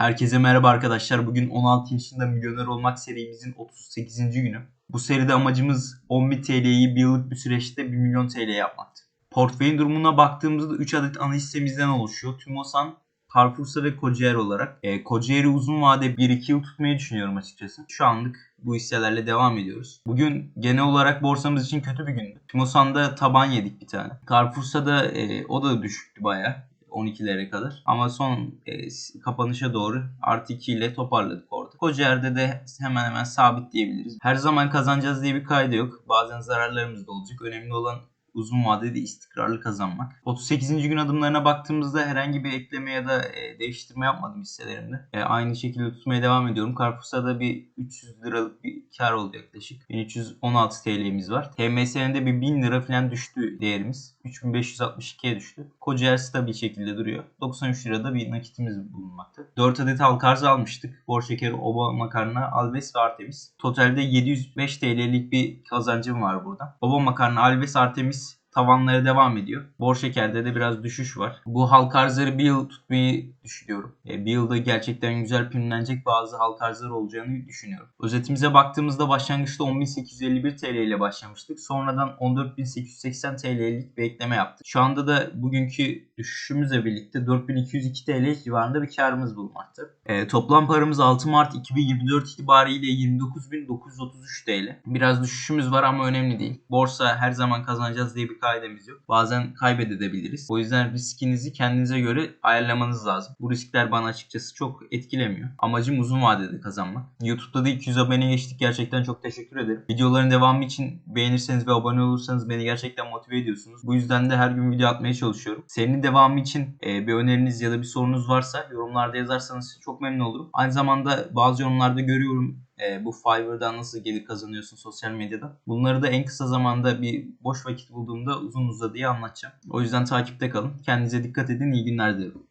Herkese merhaba arkadaşlar. Bugün 16 yaşında milyoner olmak serimizin 38. günü. Bu seride amacımız 10.000 TL'yi bir yıllık bir süreçte 1 milyon TL yapmaktı. Portföyün durumuna baktığımızda 3 adet ana hissemizden oluşuyor. Tümosan, Carrefour'sa ve Kocaer olarak. E, Kocaer'i uzun vade 1-2 yıl tutmayı düşünüyorum açıkçası. Şu anlık bu hisselerle devam ediyoruz. Bugün genel olarak borsamız için kötü bir gündü. Tümosan'da taban yedik bir tane. Carrefour'sa da e, o da düşüktü bayağı. 12'lere kadar. Ama son e, kapanışa doğru artı 2 ile toparladık orada. Kocaer'de de hemen hemen sabit diyebiliriz. Her zaman kazanacağız diye bir kaydı yok. Bazen zararlarımız da olacak. Önemli olan uzun vadede istikrarlı kazanmak. 38. gün adımlarına baktığımızda herhangi bir ekleme ya da e, değiştirme yapmadım hisselerimde. E, aynı şekilde tutmaya devam ediyorum. Carrefour'da da bir 300 liralık bir kar oldu yaklaşık. 1316 TL'miz var. TMS'nin de bir 1000 lira falan düştü değerimiz. 3562'ye düştü. Kocaer stabil şekilde duruyor. 93 lirada bir nakitimiz bulunmakta. 4 adet halka arz almıştık. Bor şekeri, oba makarna, alves ve artemis. Totalde 705 TL'lik bir kazancım var burada. Oba makarna, alves, artemis tavanlara devam ediyor. Bor şekerde de biraz düşüş var. Bu halka arzları bir yıl tutmayı düşünüyorum. E, bir yılda gerçekten güzel primlenecek bazı halka arzlar olacağını düşünüyorum. Özetimize baktığımızda başlangıçta 10.851 TL ile başlamıştık. Sonradan 14.880 TL'lik bir ekleme yaptık. Şu anda da bugünkü düşüşümüzle birlikte 4202 TL civarında bir karımız bulunmakta. E, toplam paramız 6 Mart 2024 itibariyle 29.933 TL. Biraz düşüşümüz var ama önemli değil. Borsa her zaman kazanacağız diye bir kaidemiz yok. Bazen kaybedebiliriz. O yüzden riskinizi kendinize göre ayarlamanız lazım. Bu riskler bana açıkçası çok etkilemiyor. Amacım uzun vadede kazanmak. YouTube'da da 200 abone geçtik. Gerçekten çok teşekkür ederim. Videoların devamı için beğenirseniz ve abone olursanız beni gerçekten motive ediyorsunuz. Bu yüzden de her gün video atmaya çalışıyorum. Serinin devamı için e, bir öneriniz ya da bir sorunuz varsa yorumlarda yazarsanız çok memnun olurum. Aynı zamanda bazı yorumlarda görüyorum e, bu Fiverr'dan nasıl gelir kazanıyorsun sosyal medyada. Bunları da en kısa zamanda bir boş vakit bulduğumda uzun uzadıya anlatacağım. O yüzden takipte kalın. Kendinize dikkat edin. İyi günler dilerim.